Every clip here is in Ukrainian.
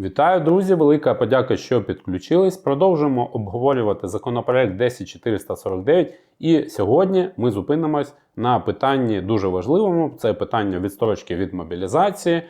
Вітаю, друзі! Велика подяка, що підключились. Продовжуємо обговорювати законопроект 10449. І сьогодні ми зупинимось на питанні дуже важливому: це питання відстрочки від мобілізації, е,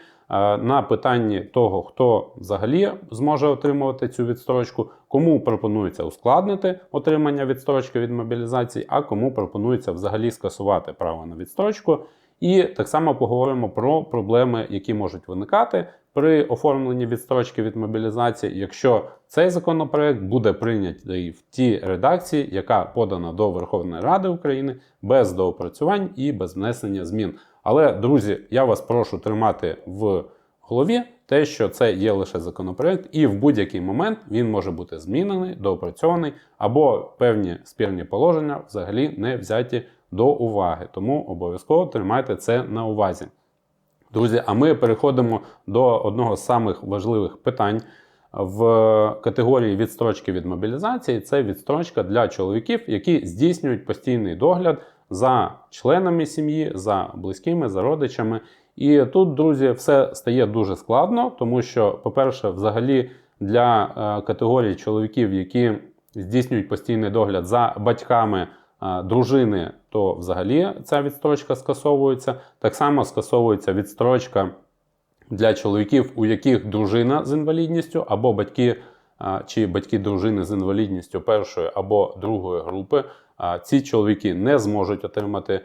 на питанні того, хто взагалі зможе отримувати цю відстрочку, кому пропонується ускладнити отримання відстрочки від мобілізації, а кому пропонується взагалі скасувати право на відстрочку. І так само поговоримо про проблеми, які можуть виникати при оформленні відстрочки від мобілізації, якщо цей законопроект буде прийнятий в тій редакції, яка подана до Верховної Ради України без доопрацювань і без внесення змін. Але, друзі, я вас прошу тримати в голові те, що це є лише законопроект, і в будь-який момент він може бути змінений, доопрацьований, або певні спірні положення взагалі не взяті до уваги. Тому обов'язково тримайте це на увазі. Друзі, а ми переходимо до одного з самих важливих питань в категорії відстрочки від мобілізації. Це відстрочка для чоловіків, які здійснюють постійний догляд за членами сім'ї, за близькими, за родичами. І тут, друзі, все стає дуже складно, тому що, по-перше, взагалі для е, категорії чоловіків, які здійснюють постійний догляд за батьками дружини, то взагалі ця відстрочка скасовується. Так само скасовується відстрочка для чоловіків, у яких дружина з інвалідністю, або батьки чи батьки дружини з інвалідністю першої або другої групи. Ці чоловіки не зможуть отримати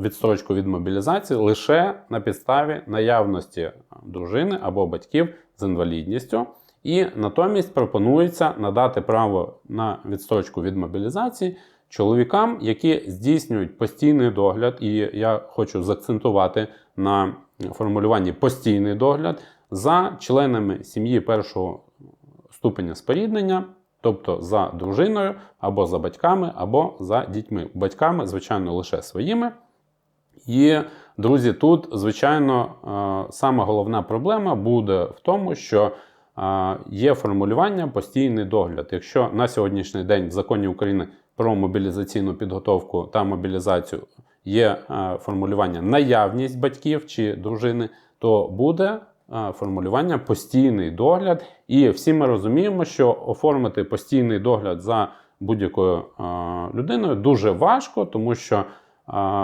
відстрочку від мобілізації лише на підставі наявності дружини або батьків з інвалідністю. І натомість пропонується надати право на відстрочку від мобілізації чоловікам, які здійснюють постійний догляд, і я хочу заакцентувати на формулюванні постійний догляд за членами сім'ї першого ступеня споріднення, тобто за дружиною, або за батьками, або за дітьми. Батьками, звичайно, лише своїми. І, друзі, тут, звичайно, е, саме головна проблема буде в тому, що е, є формулювання постійний догляд. Якщо на сьогоднішній день в законі України про мобілізаційну підготовку та мобілізацію є е, формулювання наявність батьків чи дружини, то буде формулювання постійний догляд. І всі ми розуміємо, що оформити постійний догляд за будь-якою людиною дуже важко, тому що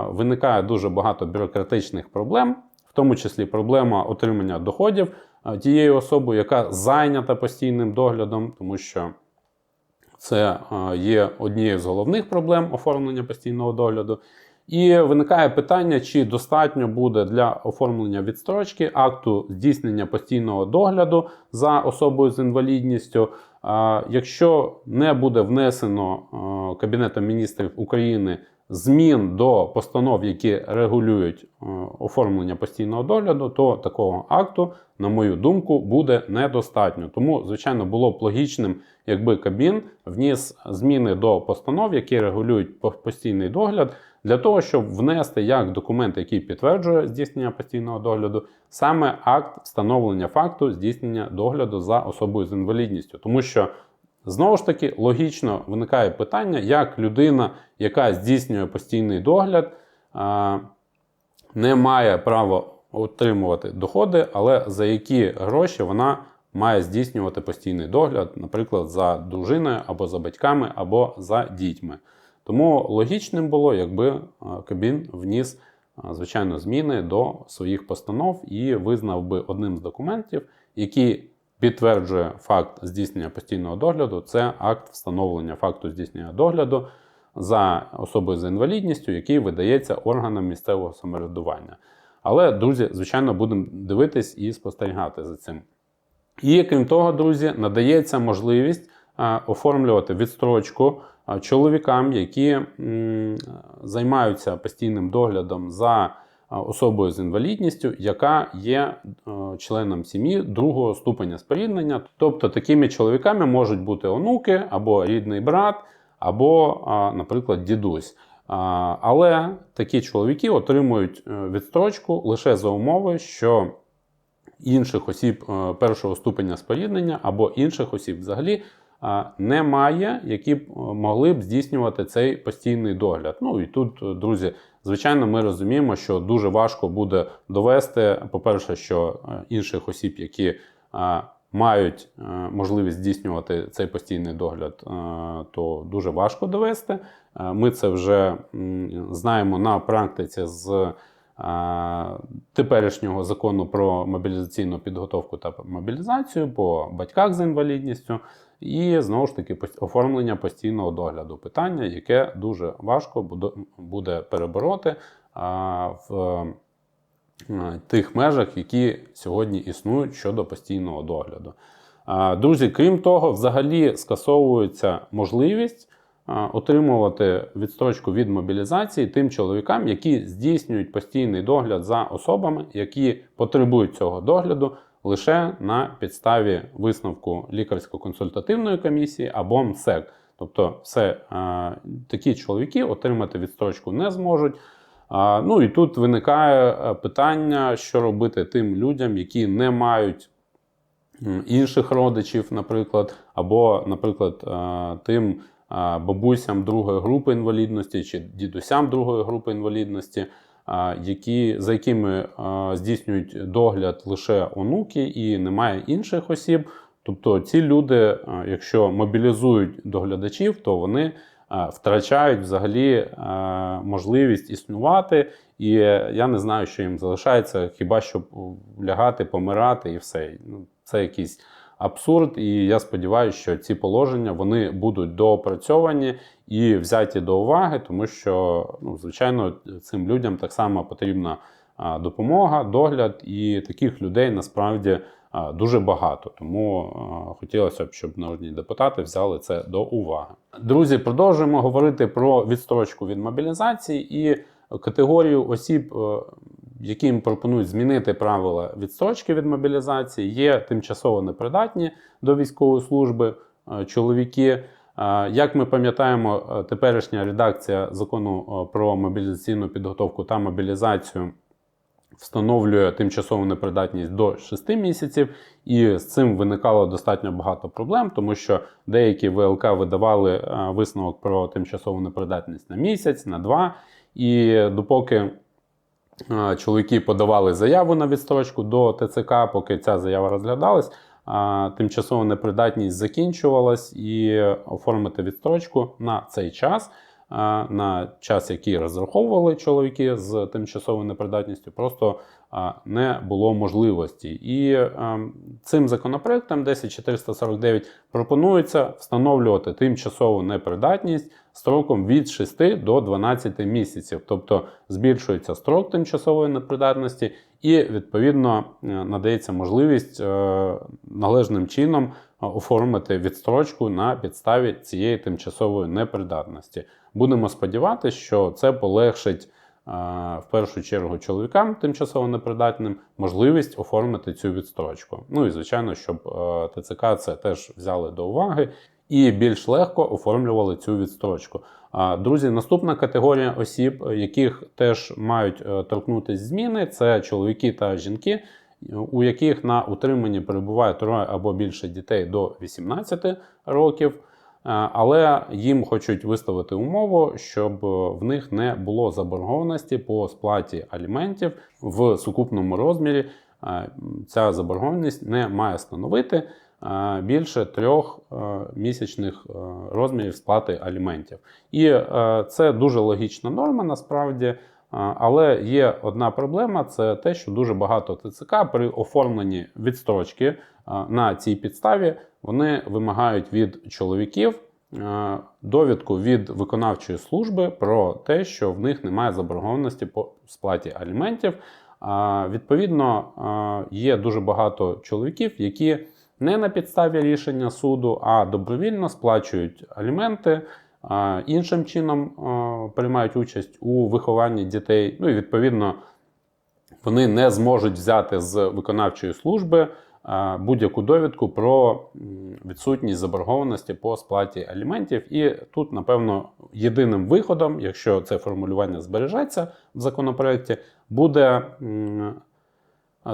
виникає дуже багато бюрократичних проблем, в тому числі проблема отримання доходів тієї особи, яка зайнята постійним доглядом, тому що це є однією з головних проблем оформлення постійного догляду. І виникає питання, чи достатньо буде для оформлення відстрочки акту здійснення постійного догляду за особою з інвалідністю. Якщо не буде внесено Кабінетом міністрів України змін до постанов, які регулюють оформлення постійного догляду, то такого акту, на мою думку, буде недостатньо. Тому, звичайно, було б логічним, якби Кабін вніс зміни до постанов, які регулюють постійний догляд для того, щоб внести як документ, який підтверджує здійснення постійного догляду, саме акт встановлення факту здійснення догляду за особою з інвалідністю. Тому що, знову ж таки, логічно виникає питання, як людина, яка здійснює постійний догляд, не має права отримувати доходи, але за які гроші вона має здійснювати постійний догляд, наприклад, за дружиною або за батьками, або за дітьми. Тому логічним було, якби Кабін вніс, звичайно, зміни до своїх постанов і визнав би одним з документів, який підтверджує факт здійснення постійного догляду, це акт встановлення факту здійснення догляду за особою з інвалідністю, який видається органам місцевого самоврядування. Але, друзі, звичайно, будемо дивитись і спостерігати за цим. І крім того, друзі, надається можливість оформлювати відстрочку чоловікам, які займаються постійним доглядом за особою з інвалідністю, яка є членом сім'ї другого ступеня споріднення. Тобто такими чоловіками можуть бути онуки або рідний брат, або, наприклад, дідусь. Але такі чоловіки отримують е, відстрочку лише за умови, що інших осіб е, першого ступеня споріднення або інших осіб взагалі немає, які б могли б здійснювати цей постійний догляд. Ну і тут, друзі, звичайно, ми розуміємо, що дуже важко буде довести, по-перше, що е, інших осіб, які мають е, можливість здійснювати цей постійний догляд, е, то дуже важко довести. Е, Ми це вже знаємо на практиці з е, теперішнього закону про мобілізаційну підготовку та мобілізацію по батьках з інвалідністю. І знову ж таки оформлення постійного догляду питання, яке дуже важко буде- перебороти в тих межах, які сьогодні існують щодо постійного догляду. Друзі, крім того, взагалі скасовується можливість отримувати відстрочку від мобілізації тим чоловікам, які здійснюють постійний догляд за особами, які потребують цього догляду лише на підставі висновку лікарсько-консультативної комісії або МСЕК. Тобто, все а, такі чоловіки отримати відстрочку не зможуть. Ну і тут виникає е, питання, що робити тим людям, які не мають інших родичів, наприклад, або, наприклад, е, тим е, бабусям другої групи інвалідності чи дідусям другої групи інвалідності, е, які, за якими здійснюють догляд лише онуки і немає інших осіб. Тобто ці люди, якщо мобілізують доглядачів, то вони втрачають взагалі можливість існувати, і я не знаю, що їм залишається, хіба що лягати, помирати і все. Ну, Це якийсь абсурд, і я сподіваюся, що ці положення вони будуть доопрацьовані і взяті до уваги, тому що, ну, звичайно, цим людям так само потрібна допомога, догляд, і таких людей насправді дуже багато. Тому хотілося б, щоб народні депутати взяли це до уваги. Друзі, продовжуємо говорити про відстрочку від мобілізації і категорію осіб, е, яким пропонують змінити правила відстрочки від мобілізації, є тимчасово непридатні до військової служби е, чоловіки. Е, Як ми пам'ятаємо, е, теперішня редакція закону про мобілізаційну підготовку та мобілізацію встановлює тимчасову непридатність до 6 місяців, і з цим виникало достатньо багато проблем, тому що деякі ВЛК видавали висновок про тимчасову непридатність на місяць, на два. І допоки чоловіки подавали заяву на відстрочку до ТЦК, поки ця заява розглядалась, тимчасова непридатність закінчувалась, і оформити відстрочку на цей час, на час, який розраховували чоловіки з тимчасовою непридатністю, просто не було можливості. І е, цим законопроектом 10449 пропонується встановлювати тимчасову непридатність строком від 6 до 12 місяців, тобто збільшується строк тимчасової непридатності, і відповідно е, надається можливість е, належним чином е, оформити відстрочку на підставі цієї тимчасової непридатності. Будемо сподіватися, що це полегшить. Е, В першу чергу чоловікам тимчасово непридатним можливість оформити цю відстрочку. Ну і звичайно, щоб е, ТЦК це теж взяли до уваги і більш легко оформлювали цю відстрочку. Друзі, наступна категорія осіб, яких теж мають е, торкнутися зміни, це чоловіки та жінки, у яких на утриманні перебуває троє або більше дітей до 18 років. Е, Але їм хочуть виставити умову, щоб е, в них не було заборгованості по сплаті аліментів в сукупному розмірі. Е, Ця заборгованість не має становити більше трьох місячних розмірів сплати аліментів. І це дуже логічна норма насправді. Але є одна проблема: це те, що дуже багато ТЦК при оформленні відстрочки на цій підставі вони вимагають від чоловіків довідку від виконавчої служби про те, що в них немає заборгованості по сплаті аліментів. Відповідно, є дуже багато чоловіків, які не на підставі рішення суду, а добровільно сплачують аліменти, іншим чином приймають участь у вихованні дітей. Ну і відповідно вони не зможуть взяти з виконавчої служби будь-яку довідку про відсутність заборгованості по сплаті аліментів. І тут, напевно, єдиним виходом, якщо це формулювання збережеться в законопроекті, буде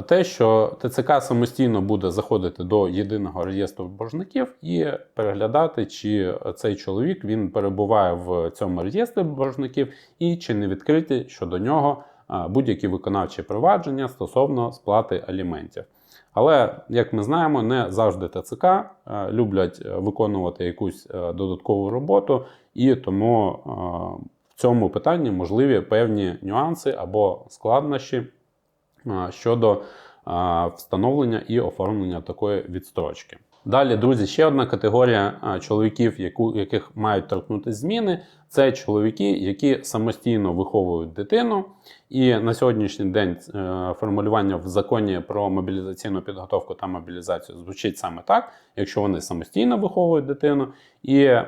те, що ТЦК самостійно буде заходити до єдиного реєстру боржників і переглядати, чи цей чоловік він перебуває в цьому реєстрі боржників і чи не відкриті щодо нього будь-які виконавчі провадження стосовно сплати аліментів. Але, як ми знаємо, не завжди ТЦК люблять виконувати якусь е, додаткову роботу, і тому в цьому питанні можливі певні нюанси або складнощі щодо встановлення і оформлення такої відстрочки. Далі, друзі, ще одна категорія чоловіків, яку, яких мають торкнути зміни, це чоловіки, які самостійно виховують дитину. І на сьогоднішній день е, формулювання в законі про мобілізаційну підготовку та мобілізацію звучить саме так, якщо вони самостійно виховують дитину. І е,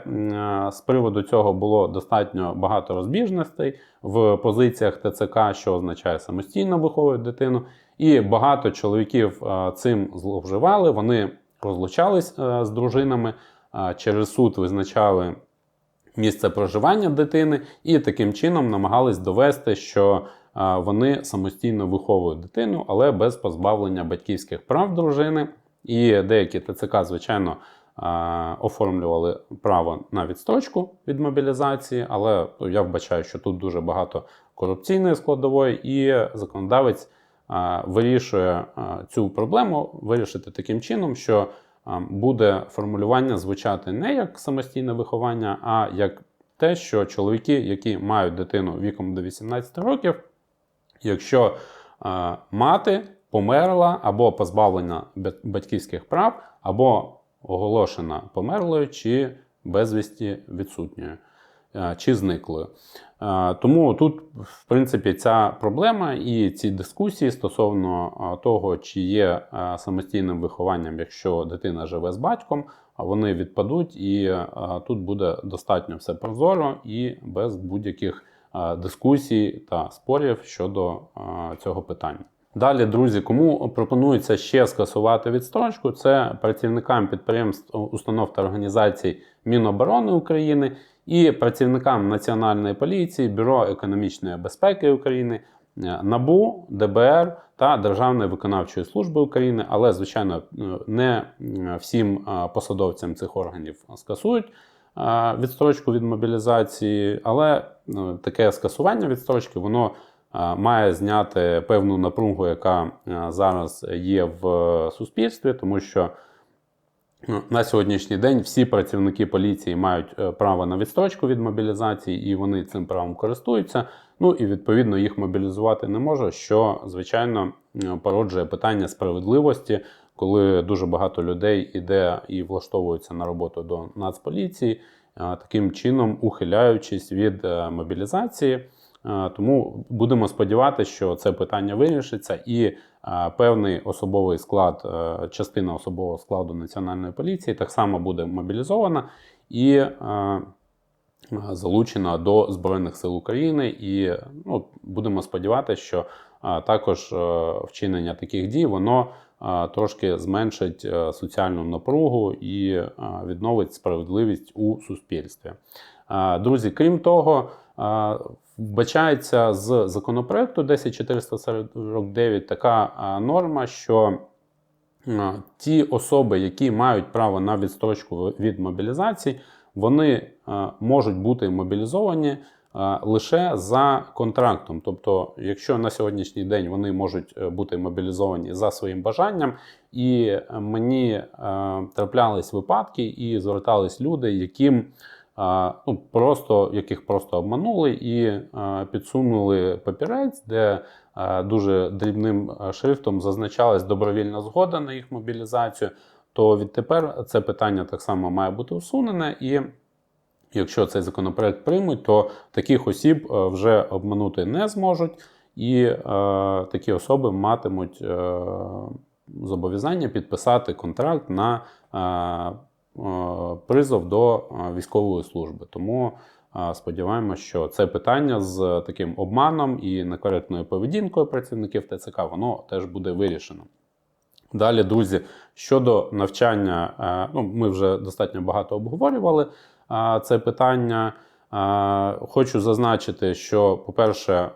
з приводу цього було достатньо багато розбіжностей в позиціях ТЦК, що означає самостійно виховують дитину. І багато чоловіків е, цим зловживали. Вони розлучались е, з дружинами, е, через суд визначали місце проживання дитини і таким чином намагались довести, що е, вони самостійно виховують дитину, але без позбавлення батьківських прав дружини. І деякі ТЦК, звичайно, оформлювали право на відстрочку від мобілізації, але я вбачаю, що тут дуже багато корупційної складової, і законодавець вирішує цю проблему вирішити таким чином, що буде формулювання звучати не як самостійне виховання, а як те, що чоловіки, які мають дитину віком до 18 років, якщо мати померла або позбавлена батьківських прав, або оголошена померлою чи безвісті відсутньою чи зниклою. Е, Тому тут, в принципі, ця проблема і ці дискусії стосовно е, того, чи є е, самостійним вихованням, якщо дитина живе з батьком, вони відпадуть, і е, тут буде достатньо все прозоро і без будь-яких е, дискусій та спорів щодо е, цього питання. Далі, друзі, кому пропонується ще скасувати відстрочку, це працівникам підприємств, установ та організацій Міноборони України і працівникам Національної поліції, Бюро економічної безпеки України, е, НАБУ, ДБР та Державної виконавчої служби України. Але, звичайно, е, не е, всім посадовцям цих органів скасують відстрочку від мобілізації, але таке скасування відстрочки воно має зняти певну напругу, яка зараз є в суспільстві, тому що на сьогоднішній день всі працівники поліції мають е, право на відстрочку від мобілізації, і вони цим правом користуються. Ну і відповідно їх мобілізувати не може, що звичайно е, породжує питання справедливості, коли дуже багато людей іде і влаштовується на роботу до Нацполіції, таким чином ухиляючись від е, мобілізації. Е, Тому будемо сподіватися, що це питання вирішиться, і е, певний особовий склад, е, частина особового складу національної поліції так само буде мобілізована і залучена до Збройних сил України. І ну, будемо сподіватися, що також вчинення таких дій воно трошки зменшить е, соціальну напругу і е, відновить справедливість у суспільстві. Друзі, крім того, вбачається з законопроекту 10449 така норма, що ті особи, які мають право на відстрочку від мобілізації, вони е, можуть бути мобілізовані лише за контрактом. Тобто, якщо на сьогоднішній день вони можуть е, бути мобілізовані за своїм бажанням, і е, мені е, траплялись випадки і звертались люди, яким ну, просто, яких просто обманули і підсунули папірець, де дуже дрібним шрифтом зазначалась добровільна згода на їх мобілізацію, то відтепер це питання так само має бути усунене. І якщо цей законопроект приймуть, то таких осіб е, вже обманути не зможуть, і е, такі особи матимуть е, зобов'язання підписати контракт на е, е, призов до е, військової служби. Тому е, сподіваємося, що це питання з таким обманом і некоректною поведінкою працівників ТЦК воно теж буде вирішено. Далі, друзі, щодо навчання, ну, ми вже достатньо багато обговорювали це питання. Хочу зазначити, що, по-перше,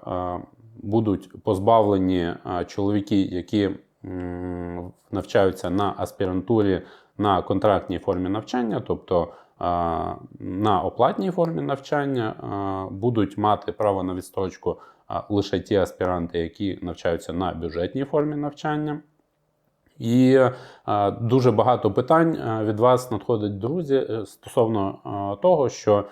будуть позбавлені чоловіки, які навчаються на аспірантурі на контрактній формі навчання, тобто на оплатній формі навчання, будуть мати право на відстрочку лише ті аспіранти, які навчаються на бюджетній формі навчання. І е, дуже багато питань е, від вас надходить, друзі, е, стосовно того, що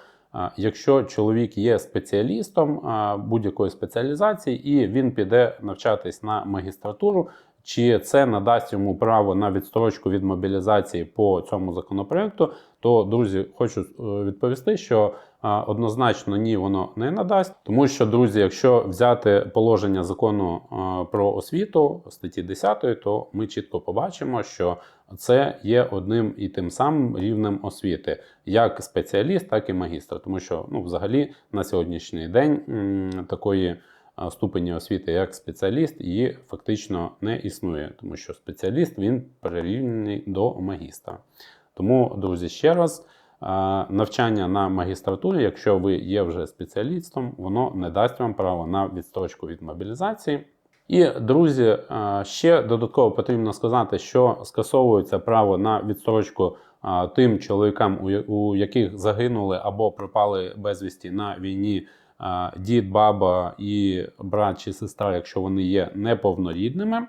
якщо чоловік є спеціалістом будь-якої спеціалізації, і він піде навчатись на магістратуру, чи це надасть йому право на відстрочку від мобілізації по цьому законопроекту, то друзі, хочу е, відповісти, що однозначно ні, воно не надасть, тому що друзі, якщо взяти положення закону про освіту статті 10, то ми чітко побачимо, що це є одним і тим самим рівнем освіти, як спеціаліст, так і магістр, тому що ну, взагалі на сьогоднішній день такої ступені освіти як спеціаліст її фактично не існує, тому що спеціаліст він прирівняний до магістра. Тому, друзі, ще раз. Навчання на магістратурі, якщо ви є вже спеціалістом, воно не дасть вам право на відстрочку від мобілізації. І, друзі, ще додатково потрібно сказати, що скасовується право на відстрочку тим чоловікам, у яких загинули або пропали безвісті на війні дід, баба і брат чи сестра, якщо вони є неповнорідними.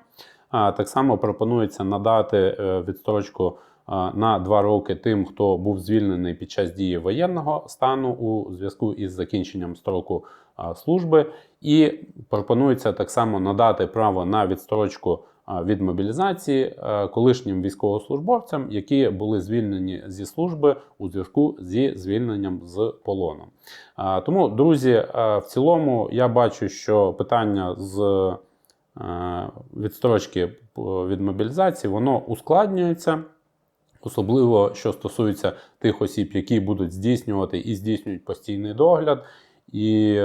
Так само пропонується надати е, відстрочку на два роки тим, хто був звільнений під час дії воєнного стану у зв'язку із закінченням строку служби. І пропонується так само надати право на відстрочку від мобілізації е, колишнім військовослужбовцям, які були звільнені зі служби у зв'язку зі звільненням з полону. Тому, друзі, е, в цілому я бачу, що питання з е, відстрочки від мобілізації воно ускладнюється. Особливо, що стосується тих осіб, які будуть здійснювати і здійснюють постійний догляд. І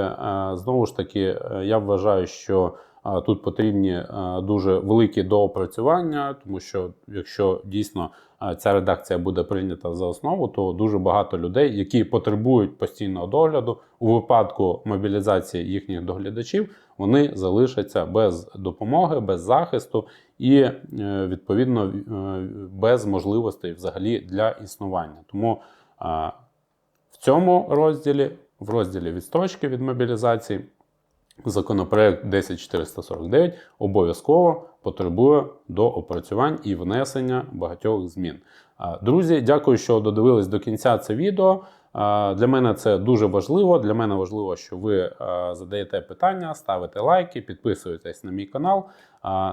знову ж таки, я вважаю, що тут потрібні е, дуже великі доопрацювання, тому що якщо дійсно е, ця редакція буде прийнята за основу, то дуже багато людей, які потребують постійного догляду, у випадку мобілізації їхніх доглядачів, вони залишаться без допомоги, без захисту і е, відповідно без можливостей взагалі для існування. Тому в цьому розділі, в розділі відстрочки від мобілізації, законопроект 10449 обов'язково потребує до опрацювань і внесення багатьох змін. Друзі, дякую, що додивились до кінця це відео. Для мене це дуже важливо. Для мене важливо, що ви задаєте питання, ставите лайки, підписуєтесь на мій канал.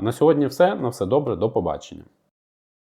На сьогодні все. На все добре, до побачення.